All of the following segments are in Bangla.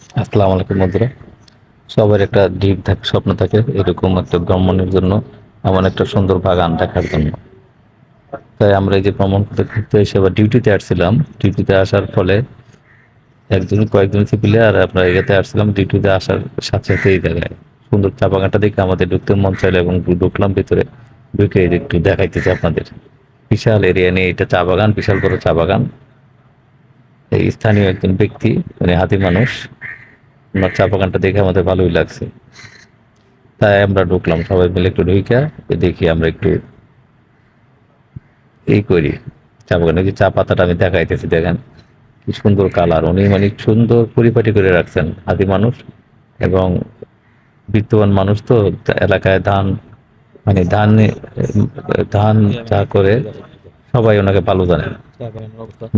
আসসালামু আলাইকুম বন্ধুরা। সবার একটা ডিপ থাকে, স্বপ্ন থাকে এরকম একটা ভ্রমণের জন্য, এমন একটা সুন্দর বাগান দেখার জন্য। তাই আমরা এই যে ভ্রমণ করতে ঘুরতে এসে আবার ডিউটিতে আসছিলাম। ডিউটিতে আসার ফলে একদিন কয়েকদিন থেকে আর আমরা এগাতে আসছিলাম ডিউটিতে আসার সাথে সাথে এই জায়গায়। সুন্দর চা বাগানটা দেখে আমাদের ঢুকতে মন চাইলো এবং ঢুকলাম ভিতরে, ঢুকে একটু দেখাইতেছে আপনাদের। বিশাল এরিয়া নিয়ে এটা চা বাগান, বিশাল বড় চা বাগান। এই স্থানীয় একজন ব্যক্তি মানে হাতি মানুষ ওনার চা বাগানটা দেখে আমাদের ভালোই লাগছে। তাই আমরা ঢুকলাম সবাই মিলে একটু ঢুইকা দেখি আমরা একটু এই করি। চা বাগানে যে চা পাতাটা আমি দেখাইতেছি দেখেন কি সুন্দর কালার। উনি মানে সুন্দর পরিপাটি করে রাখছেন আদি মানুষ এবং বিত্তবান মানুষ তো এলাকায় ধান মানে ধান ধান চা করে সবাই ওনাকে ভালো জানে।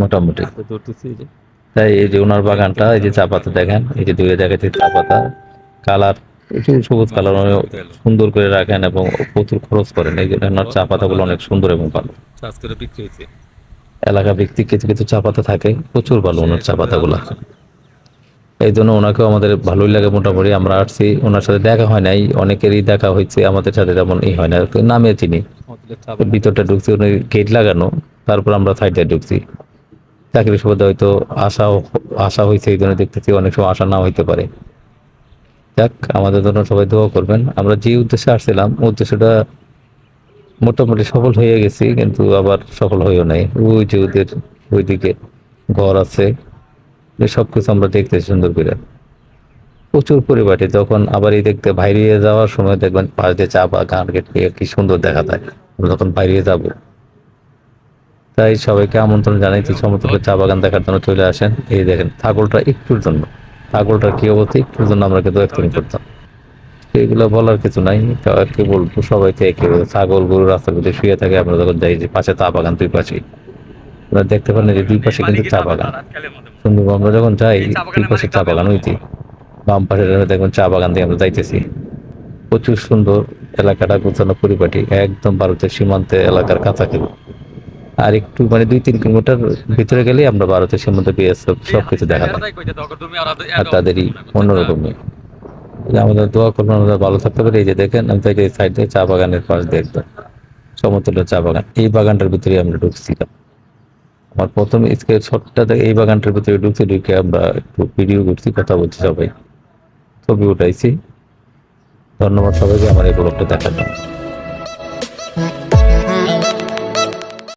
মোটামুটি। তাই এই যে ওনার বাগানটা এই যে চা পাতা দেখেন এই যে দূরে দেখাচ্ছে চা পাতা কালার একটু সবুজ কালার সুন্দর করে রাখেন এবং প্রচুর খরচ করেন। এই জন্য ওনার চা পাতাগুলো অনেক সুন্দর এবং ভালো। এলাকা ভিত্তিক কিছু কিছু চা পাতা থাকে প্রচুর ভালো ওনার চা পাতাগুলো। এই জন্য ওনাকেও আমাদের ভালোই লাগে মোটামুটি আমরা আসছি ওনার সাথে দেখা হয় নাই অনেকেরই দেখা হয়েছে আমাদের সাথে তেমন ই হয় না নামে চিনি। ভিতরটা ঢুকছি উনি গেট লাগানো তারপর আমরা সাইডে ঢুকছি। চাকরি সুবাদে হয়তো আশা আশা হয়েছে এই জন্য দেখতেছি, অনেক সময় আশা না হইতে পারে। যাক, আমাদের জন্য সবাই দোয়া করবেন। আমরা যে উদ্দেশ্যে আসছিলাম, উদ্দেশ্যটা মোটামুটি সফল হয়ে গেছি, কিন্তু আবার সফল হয়েও নাই। ওই যে ওদের ওইদিকে ঘর আছে সব কিছু আমরা দেখতেছি সুন্দর করে। প্রচুর পরিপাটি তখন আবার এই দেখতে বাইরে যাওয়ার সময় দেখবেন পাশ দিয়ে চা বাগান কি সুন্দর দেখা যায়। যখন বাইরে যাব তাই সবাইকে আমন্ত্রণ জানাইতে সমস্ত চা বাগান দেখার জন্য চলে আসেন। এই দেখেন, ছাগলটা একটুর জন্য। ছাগলটার কি অবস্থা? একটুর জন্য আমরা কিন্তু একদিন করতাম। এগুলো বলার কিছু নাই কে বলব, সবাইকে একে ছাগল, গরু, রাস্তার মধ্যে শুয়ে থাকে, আমরা যখন যাই যে পাশে চা বাগান দুই পাশে আপনারা দেখতে পারেন যে দুই পাশে কিন্তু চা বাগান। সুন্দর আমরা যখন যাই, দুই পাশে চা বাগান হইতে বাম পাশে দেখবেন চা বাগান দিয়ে আমরা যাইতেছি। প্রচুর সুন্দর এলাকাটা গোছানো পরিপাটি, একদম ভারতের সীমান্তে এলাকার কাছাকাছি। আর একটু মানে দুই তিন কিলোমিটার ভিতরে গেলেই আমরা ভারতের সীমান্ত বিএসএফ সবকিছু দেখা যায় আর তাদেরই অন্যরকমই। যে আমাদের দোয়া করবেন আমরা ভালো থাকতে পারি। এই যে দেখেন আমি তাই সাইড দিয়ে চা বাগানের পাশ একদম সমতুল্য চা বাগান। এই বাগানটার ভিতরে আমরা ঢুকছিলাম। আমার প্রথম স্কে শটটা থেকে এই বাগানটার ভিতরে ঢুকছি ঢুকে আমরা একটু ভিডিও করছি কথা বলছি সবাই। ছবি উঠাইছি। ধন্যবাদ সবাইকে আমার এই ব্লগটা দেখার জন্য।